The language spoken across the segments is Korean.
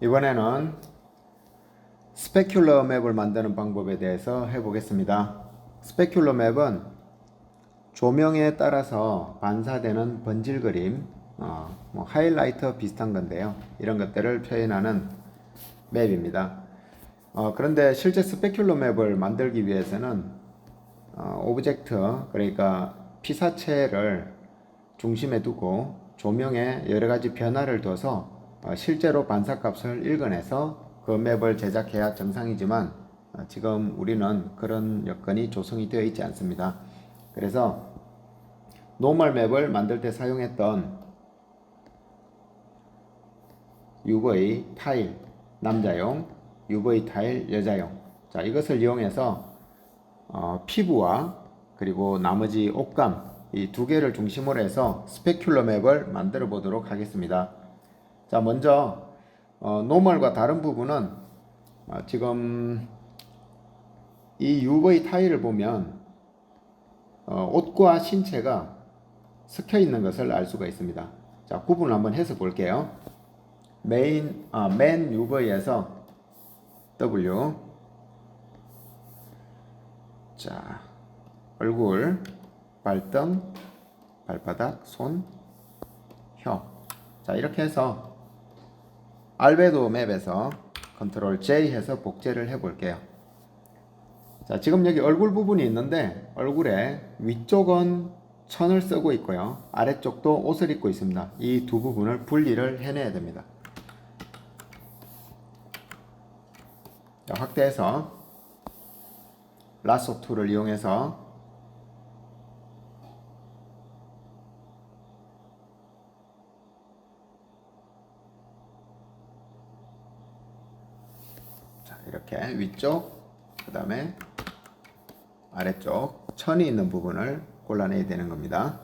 이번에는 스페큘러 맵을 만드는 방법에 대해서 해보겠습니다. 스페큘러 맵은 조명에 따라서 반사되는 번질 그림, 어, 뭐 하이라이터 비슷한 건데요. 이런 것들을 표현하는 맵입니다. 어, 그런데 실제 스페큘러 맵을 만들기 위해서는 어, 오브젝트, 그러니까 피사체를 중심에 두고 조명에 여러 가지 변화를 둬서 어, 실제로 반사값을 읽어내서 그 맵을 제작해야 정상이지만 어, 지금 우리는 그런 여건이 조성이 되어 있지 않습니다. 그래서 노멀 맵을 만들 때 사용했던 UV 타일 남자용, UV 타일 여자용. 자, 이것을 이용해서 어, 피부와 그리고 나머지 옷감 이 두 개를 중심으로 해서 스페큘러 맵을 만들어 보도록 하겠습니다. 자, 먼저 어, 노멀과 다른 부분은 어, 지금 이 UV 타일을 보면 어, 옷과 신체가 섞여 있는 것을 알 수가 있습니다. 자, 구분을 한번 해서 볼게요. 메인 아, 맨 UV에서 W 자, 얼굴, 발등, 발바닥, 손, 혀. 자, 이렇게 해서 알베도 맵에서 컨트롤 J 해서 복제를 해 볼게요. 자, 지금 여기 얼굴 부분이 있는데 얼굴에 위쪽은 천을 쓰고 있고요. 아래쪽도 옷을 입고 있습니다. 이 두 부분을 분리를 해내야 됩니다. 자, 확대해서 라소 툴을 이용해서 이렇게 위쪽 그 다음에 아래쪽 천이 있는 부분을 골라내야 되는 겁니다.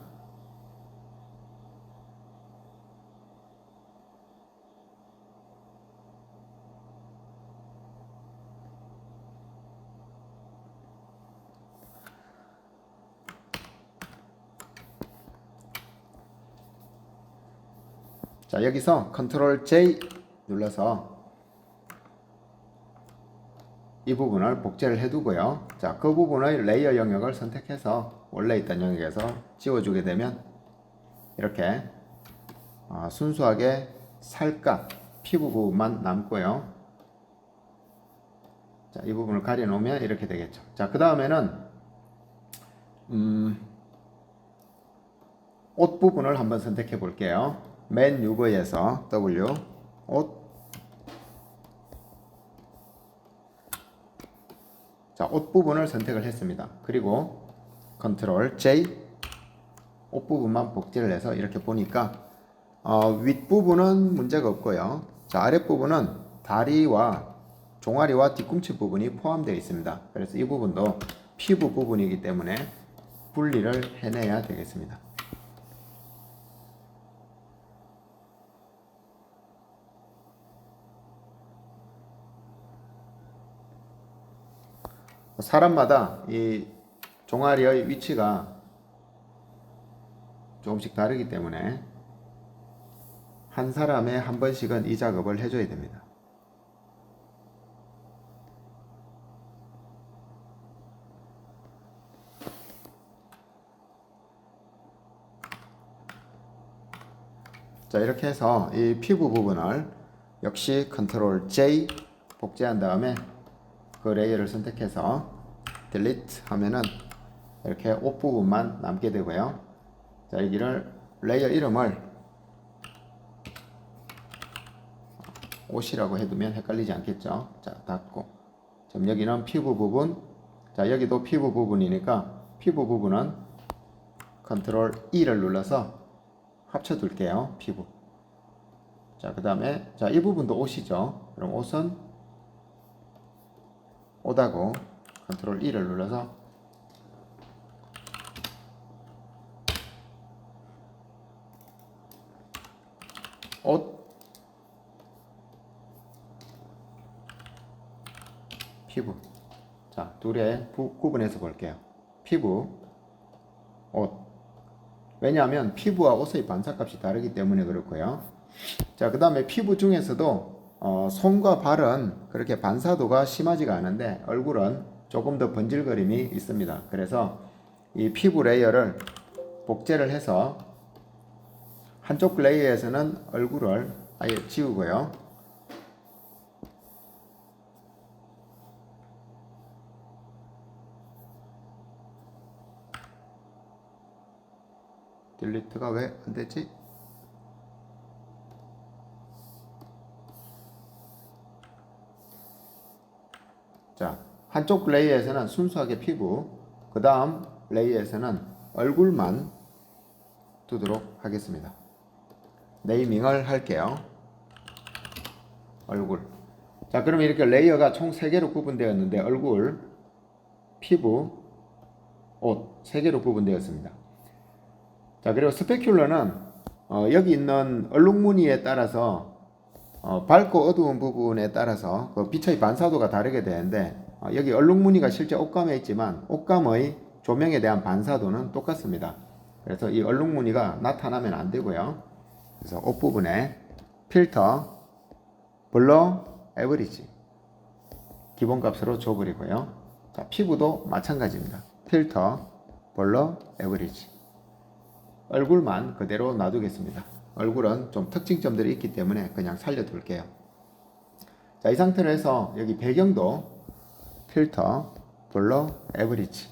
자, 여기서 컨트롤 J 눌러서 이 부분을 복제를 해두고요. 자, 그 부분의 레이어 영역을 선택해서 원래 있던 영역에서 지워주게 되면 이렇게 어, 순수하게 살갗, 피부 부분만 남고요. 자, 이 부분을 가려놓으면 이렇게 되겠죠. 자, 그 다음에는 음, 옷 부분을 한번 선택해 볼게요. 맨 UV에서 W 옷 자, 옷 부분을 선택을 했습니다. 그리고 컨트롤 J 옷 부분만 복제를 해서 이렇게 보니까 어, 윗 부분은 문제가 없고요. 자, 아랫 부분은 다리와 종아리와 뒤꿈치 부분이 포함되어 있습니다. 그래서 이 부분도 피부 부분이기 때문에 분리를 해내야 되겠습니다. 사람마다 이 종아리의 위치가 조금씩 다르기 때문에 한 사람에 한 번씩은 이 작업을 해줘야 됩니다. 자 이렇게 해서 이 피부 부분을 역시 컨트롤 J 복제한 다음에 그 레이어를 선택해서 delete 하면은 이렇게 옷 부분만 남게 되고요. 자, 여기를 레이어 이름을 옷이라고 해두면 헷갈리지 않겠죠. 자, 닫고. 지금 여기는 피부 부분. 자, 여기도 피부 부분이니까 피부 부분은 컨트롤 E를 눌러서 합쳐 둘게요. 피부. 자, 그 다음에, 자, 이 부분도 옷이죠. 그럼 옷은 옷하고 컨트롤 E를 눌러서 옷 피부. 자 부, 구분해서 볼게요. 피부 옷. 왜냐하면 피부와 옷의 반사값이 다르기 때문에 그렇고요. 자 그 다음에 피부 중에서도 어, 손과 발은 그렇게 반사도가 심하지가 않은데 얼굴은 조금 더 번질거림이 있습니다. 그래서 이 피부 레이어를 복제를 해서 한쪽 레이어에서는 얼굴을 아예 지우고요. 딜리트가 왜 안 되지? 자, 한쪽 레이에서는 순수하게 피부, 그 다음 레이에서는 얼굴만 두도록 하겠습니다. 네이밍을 할게요. 얼굴. 자, 그러면 이렇게 레이어가 총 3개로 구분되었는데 얼굴, 피부, 옷 3개로 구분되었습니다. 자, 그리고 스페큘러는 어, 여기 있는 얼룩무늬에 따라서 어, 밝고 어두운 부분에 따라서 그 빛의 반사도가 다르게 되는데 어, 여기 얼룩무늬가 실제 옷감에 있지만 옷감의 조명에 대한 반사도는 똑같습니다. 그래서 이 얼룩무늬가 나타나면 안 되고요. 그래서 옷 부분에 필터, 블러, 에버리지 기본값으로 줘버리고요. 자, 피부도 마찬가지입니다. 필터, 블러, 에버리지 얼굴만 그대로 놔두겠습니다. 얼굴은 좀 특징점들이 있기 때문에 그냥 살려둘게요. 자, 이 상태로 해서 여기 배경도 필터, 블러, 에브리지.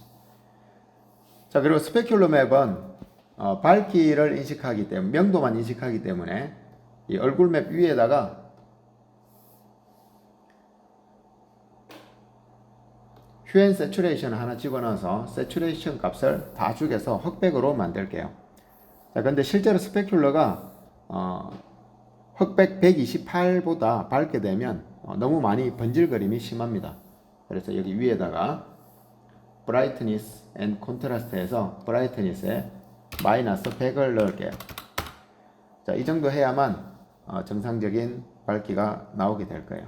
자, 그리고 스페큘러 맵은 어, 밝기를 인식하기 때문에 명도만 인식하기 때문에 이 얼굴 맵 위에다가 휴엔 세츄레이션 하나 집어넣어서 세츄레이션 값을 다 죽여서 흑백으로 만들게요. 자, 근데 실제로 스페큘러가 어, 흑백 128보다 밝게 되면 어, 너무 많이 번질거림이 심합니다. 그래서 여기 위에다가 brightness and contrast에서 brightness에 마이너스 100을 넣을게요. 자, 이 정도 해야만 어, 정상적인 밝기가 나오게 될 거예요.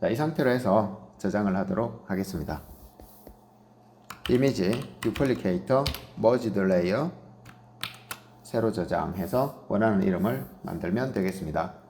자, 이 상태로 해서 저장을 하도록 하겠습니다. 이미지, 듀플리케이터, 머지드 레이어 새로 저장해서 원하는 이름을 만들면 되겠습니다.